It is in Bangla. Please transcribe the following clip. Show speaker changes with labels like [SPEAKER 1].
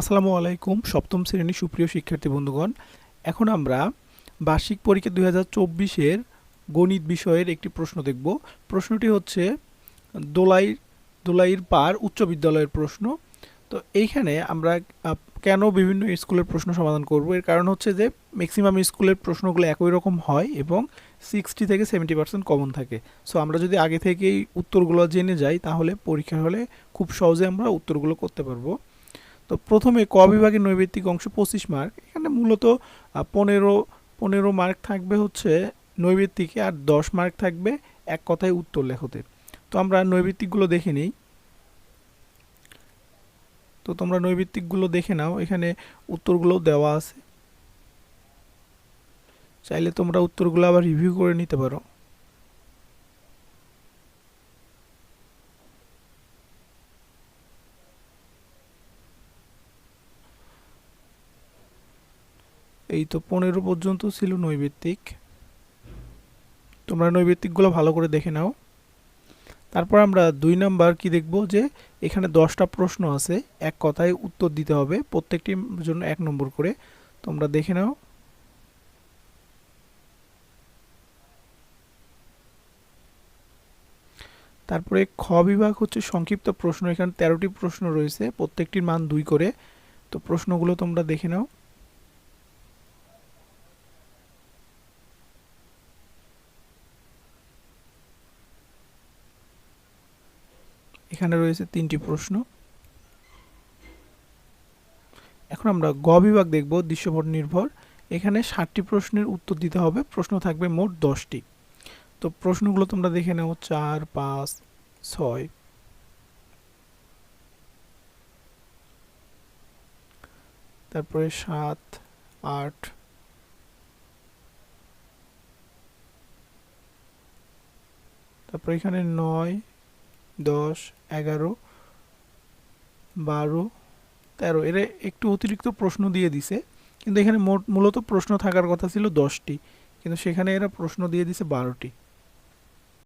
[SPEAKER 1] আসসালামু আলাইকুম, সপ্তম শ্রেণির সুপ্রিয় শিক্ষার্থী বন্ধুগণ। এখন আমরা বার্ষিক পরীক্ষা দুই হাজার চব্বিশের গণিত বিষয়ের একটি প্রশ্ন দেখব। প্রশ্নটি হচ্ছে, দোলাই দোলাইর পার উচ্চ বিদ্যালয়ের প্রশ্ন। তো এইখানে আমরা কেন বিভিন্ন স্কুলের প্রশ্ন সমাধান করব? এর কারণ হচ্ছে যে ম্যাক্সিমাম স্কুলের প্রশ্নগুলো একই রকম হয় এবং সিক্সটি থেকে সেভেন্টি পার্সেন্ট কমন থাকে। সো আমরা যদি আগে থেকেই উত্তরগুলো জেনে যাই, তাহলে পরীক্ষা হলে খুব সহজে আমরা উত্তরগুলো করতে পারব। তো প্রথমে ক বিভাগের নৈবেত্তিক অংশ পঁচিশ মার্ক এখানে মূলত পনেরো পনেরো মার্ক থাকবে হচ্ছে নৈবেত্তিকে আর দশ মার্ক থাকবে এক কথায় উত্তর লেখতে তো আমরা নৈবেত্তিকগুলো দেখে নিই। তো তোমরা নৈবেত্তিকগুলো দেখে নাও, এখানে উত্তরগুলো দেওয়া আছে। চাইলে তোমরা উত্তরগুলো আবার রিভিউ করে নিতে পারো। এই তো পনেরো পর্যন্ত ছিল নৈবেত্তিক। তোমরা নৈবেত্তিকগুলো ভালো করে দেখে নাও। তারপর আমরা দুই নাম্বার কি দেখব যে, এখানে দশটা প্রশ্ন আছে, এক কথায় উত্তর দিতে হবে প্রত্যেকটির জন্য এক নম্বর করে। তোমরা দেখে নাও। তারপরে খ বিভাগ হচ্ছে সংক্ষিপ্ত প্রশ্ন, এখানে তেরোটি প্রশ্ন রয়েছে, প্রত্যেকটির মান দুই করে। তো প্রশ্নগুলো তোমরা দেখে নাও। এখানে রয়েছে তিনটি প্রশ্ন। এখন আমরা গ বিভাগ দেখব, দৃশ্যপট নির্ভর। এখানে ষাটটি প্রশ্নের উত্তর দিতে হবে, প্রশ্ন থাকবে মোট দশটি। তো প্রশ্নগুলো তোমরা দেখে নাও, চার, পাঁচ, ছয়। তারপরে সাত, আট। তারপরে এখানে নয় দশ, এগারো, বারো, তেরো। এরা একটু অতিরিক্ত প্রশ্ন দিয়ে দিছে। কিন্তু এখানে মূলত প্রশ্ন থাকার কথা ছিল দশটি। কিন্তু সেখানে এরা প্রশ্ন দিয়ে দিছে বারোটি।